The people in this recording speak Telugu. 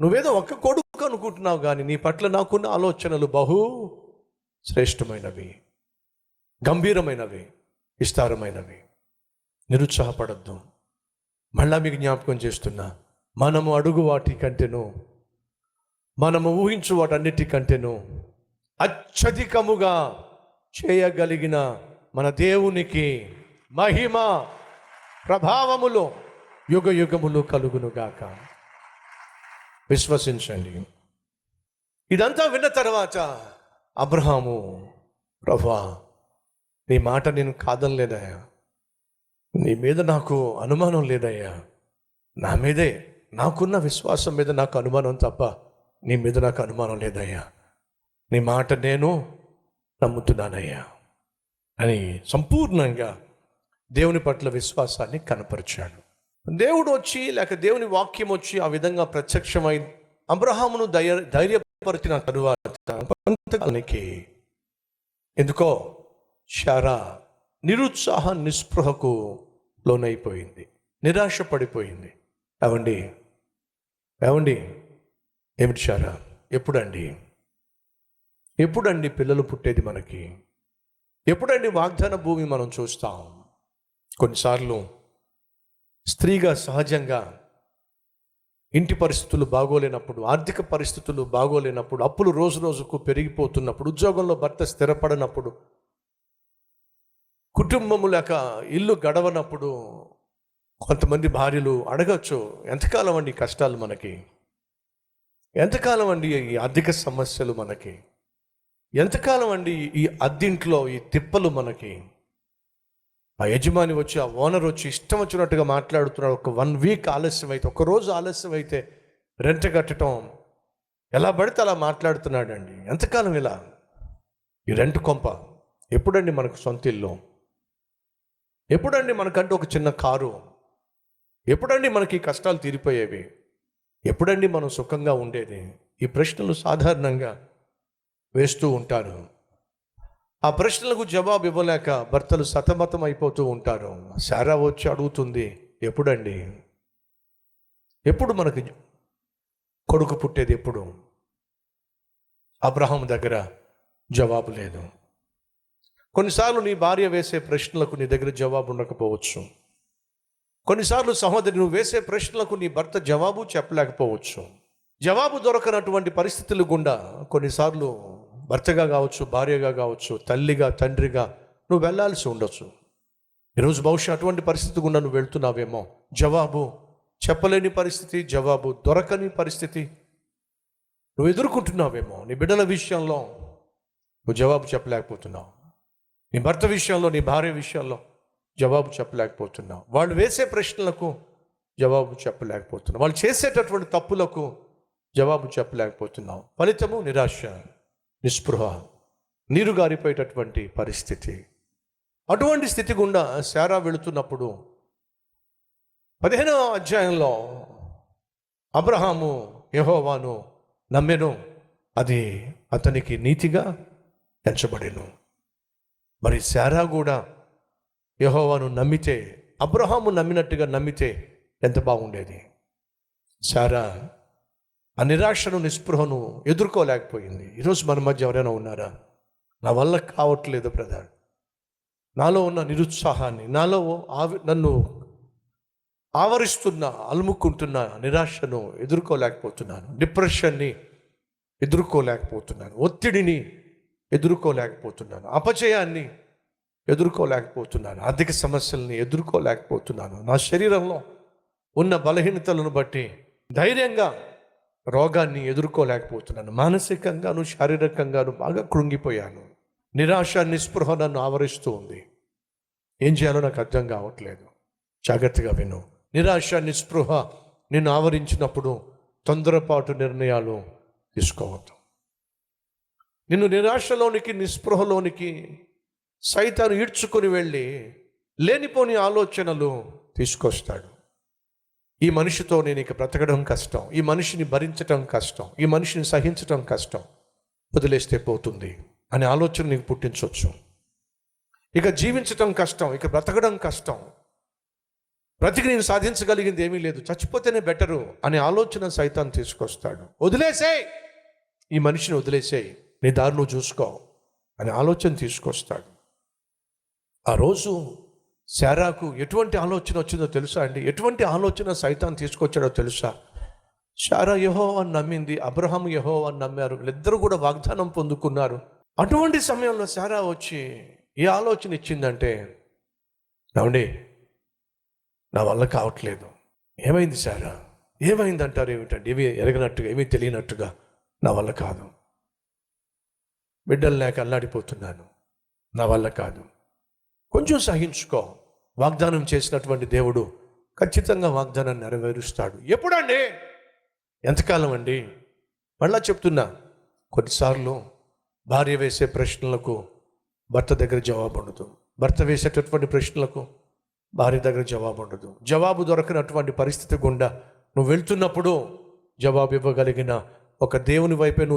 నువ్వేదో ఒక్క కొడుకు అనుకుంటున్నావు కానీ నీ పట్ల నాకున్న ఆలోచనలు బహు శ్రేష్టమైనవి గంభీరమైనవి విస్తారమైనవి. నిరుత్సాహపడద్దు. మళ్ళా మీకు జ్ఞాపకం చేస్తున్నా మనము అడుగు వాటి కంటేను మనము ఊహించు వాటన్నిటికంటేను అత్యధికముగా చేయగలిగిన మన దేవునికి మహిమ ప్రభావములు యుగ యుగములు కలుగునుగాక. విశ్వసించండి. ఇదంతా విన్న తర్వాత అబ్రహాము ప్రభా నీ మాట నేను కాదనలేదయ్యా. నీ మీద నాకు అనుమానం లేదయ్యా. నా మీదే నాకున్న విశ్వాసం మీద నాకు అనుమానం తప్ప నీ మీద నాకు అనుమానం లేదయ్యా. నీ మాట నేను నమ్ముతున్నానయ్యా. అని సంపూర్ణంగా దేవుని పట్ల విశ్వాసాన్ని కనపరిచాడు. దేవుడు వచ్చి లేక దేవుని వాక్యం వచ్చి ఆ విధంగా ప్రత్యక్షమై అబ్రహామును ధైర్య ధైర్యపరిచిన తరువాత కొంతకాలానికి ఎందుకో శారా నిరుత్సాహ నిస్పృహకు లోనైపోయింది. నిరాశ పడిపోయింది ఏమండి? ఏమండి? ఏమిటి శారా? ఎప్పుడండి? ఎప్పుడండి పిల్లలు పుట్టేది మనకి? ఎప్పుడండి వాగ్దాన భూమి మనం చూస్తాం? కొన్నిసార్లు స్త్రీగా సహజంగా ఇంటి పరిస్థితులు బాగోలేనప్పుడు ఆర్థిక పరిస్థితులు బాగోలేనప్పుడు అప్పులు రోజు రోజుకు పెరిగిపోతున్నప్పుడు ఉద్యోగంలో భర్త స్థిరపడినప్పుడు కుటుంబము లేక ఇల్లు గడవనప్పుడు కొంతమంది భార్యలు అడగచ్చు ఎంతకాలం అండి ఈ కష్టాలు మనకి? ఎంతకాలం అండి ఈ ఆర్థిక సమస్యలు మనకి? ఎంతకాలం అండి ఈ అద్దింట్లో ఈ తిప్పలు మనకి? ఆ యజమాని వచ్చి ఆ ఓనర్ వచ్చి ఇష్టం వచ్చినట్టుగా మాట్లాడుతున్నాడు. ఒక వన్ వీక్ ఆలస్యం అయితే ఒకరోజు ఆలస్యం అయితే రెంట్ కట్టడం ఎలా పడితే అలా మాట్లాడుతున్నాడండి. ఎంతకాలం ఇలా? ఈ రెంట్ కొంప ఎప్పుడండి మనకు సొంత ఇల్లు? ఎప్పుడండి మనకంటూ ఒక చిన్న కారు? ఎప్పుడండి మనకి కష్టాలు తీరిపోయేవి? ఎప్పుడండి మనం సుఖంగా ఉండేది? ఈ ప్రశ్నలు సాధారణంగా వేస్తూ ఉంటారు. ఆ ప్రశ్నలకు జవాబు ఇవ్వలేక భర్తలు సతమతం అయిపోతూ ఉంటారు. సారా వచ్చి అడుగుతుంది ఎప్పుడండి? ఎప్పుడు మనకి కొడుకు పుట్టేది ఎప్పుడు? అబ్రహం దగ్గర జవాబు లేదు. కొన్నిసార్లు నీ భార్య వేసే ప్రశ్నలకు నీ దగ్గర జవాబు ఉండకపోవచ్చు. కొన్నిసార్లు సహోదరి నువ్వు వేసే ప్రశ్నలకు నీ భర్త జవాబు చెప్పలేకపోవచ్చు. జవాబు దొరకనటువంటి పరిస్థితులు గుండా కొన్నిసార్లు భర్తగా కావచ్చు భార్యగా కావచ్చు తల్లిగా తండ్రిగా నువ్వు వెళ్ళాల్సి ఉండొచ్చు. ఈరోజు బహుశా అటువంటి పరిస్థితి గుండా నువ్వు వెళ్తున్నావేమో. జవాబు చెప్పలేని పరిస్థితి జవాబు దొరకని పరిస్థితి. నువ్వు ఎదుర్కొంటున్నావేమో నీ బిడ్డల విషయంలో. నువ్వు జవాబు చెప్పలేకపోతున్నావు. నీ భర్త విషయంలో నీ భార్య విషయంలో జవాబు చెప్పలేకపోతున్నావు. వాళ్ళు వేసే ప్రశ్నలకు జవాబు చెప్పలేకపోతున్నావు. వాళ్ళు చేసేటటువంటి తప్పులకు జవాబు చెప్పలేకపోతున్నావు. ఫలితము నిరాశ. నిస్పృహ నీరు గారిపోయేటటువంటి పరిస్థితి. అటువంటి స్థితి గుండా శారా వెళుతున్నప్పుడు పదిహేనవ అధ్యాయంలో అబ్రహాము యెహోవాను నమ్మెను. అది అతనికి నీతిగా ఎంచబడెను. మరి శారా కూడా యహోవాను నమ్మితే అబ్రహాము నమ్మినట్టుగా నమ్మితే ఎంత బాగుండేది? శారా ఆ నిరాశను నిస్పృహను ఎదుర్కోలేకపోయింది. ఈరోజు మన మధ్య ఎవరైనా ఉన్నారా? నా వల్ల కావట్లేదు బ్రదర్. నాలో ఉన్న నిరుత్సాహాన్ని నాలో ఆవి నన్ను ఆవరిస్తున్న అలుముకుంటున్న నిరాశను ఎదుర్కోలేకపోతున్నాను. డిప్రెషన్ని ఎదుర్కోలేకపోతున్నాను. ఒత్తిడిని ఎదుర్కోలేకపోతున్నాను. అపజయాన్ని ఎదుర్కోలేకపోతున్నాను. ఆర్థిక సమస్యల్ని ఎదుర్కోలేకపోతున్నాను. నా శరీరంలో ఉన్న బలహీనతలను బట్టి ధైర్యంగా రోగాన్ని ఎదుర్కోలేకపోతున్నాను. మానసికంగాను శారీరకంగాను బాగా కృంగిపోయాను. నిరాశ నిస్పృహ నన్ను ఆవరిస్తూ ఉంది. ఏం చేయాలో నాకు అర్థం కావట్లేదు. జాగ్రత్తగా విను. నిరాశ నిస్పృహ నిన్ను ఆవరించినప్పుడు తొందరపాటు నిర్ణయాలు తీసుకోవద్దు. నిన్ను నిరాశలోనికి నిస్పృహలోనికి సైతాను ఈడ్చుకొని వెళ్ళి లేనిపోని ఆలోచనలు తీసుకొస్తాడు. ఈ మనిషితో నేను ఇక బ్రతకడం కష్టం. ఈ మనిషిని భరించటం కష్టం. ఈ మనిషిని సహించటం కష్టం. వదిలేస్తే పోతుంది అనే ఆలోచన నీకు పుట్టించవచ్చు ఇక జీవించటం కష్టం ఇక బ్రతకడం కష్టం. బ్రతికి నేను సాధించగలిగింది ఏమీ లేదు. చచ్చిపోతేనే బెటరు అనే ఆలోచన సైతాన్ని తీసుకొస్తాడు. వదిలేసేయ్! ఈ మనిషిని వదిలేసేయ్. నీ దారి నువ్వు చూసుకో అనే ఆలోచన తీసుకొస్తాడు. ఆ రోజు శారాకు ఎటువంటి ఆలోచన వచ్చిందో తెలుసా అండి? ఎటువంటి ఆలోచన సైతాన్ని తీసుకొచ్చాడో తెలుసా? శారా యహో అని నమ్మింది అబ్రహం యహో అని నమ్మారు వీళ్ళిద్దరూ కూడా వాగ్దానం పొందుకున్నారు. అటువంటి సమయంలో శారా వచ్చి ఏ ఆలోచన ఇచ్చిందంటే ఏమండి నా వల్ల కావట్లేదు. ఏమైంది శారా? ఏమైంది అంటారు ఏమిటండి? ఏమి ఎరగనట్టుగా ఏమీ తెలియనట్టుగా నా వల్ల కాదు. బిడ్డలు లేక అల్లాడిపోతున్నాను. నా వల్ల కాదు. కొంచెం సహించుకో. వాగ్దానం చేసినటువంటి దేవుడు ఖచ్చితంగా వాగ్దానాన్ని నెరవేరుస్తాడు. ఎప్పుడండి? ఎంతకాలం అండి? మళ్ళా చెప్తున్నా కొన్నిసార్లు భార్య వేసే ప్రశ్నలకు భర్త దగ్గర జవాబు ఉండదు. భర్త వేసేటటువంటి ప్రశ్నలకు భార్య దగ్గర జవాబు ఉండదు. జవాబు దొరకనటువంటి పరిస్థితి గుండా నువ్వు వెళ్తున్నప్పుడు జవాబు ఇవ్వగలిగిన ఒక దేవుని వైపే నువ్వు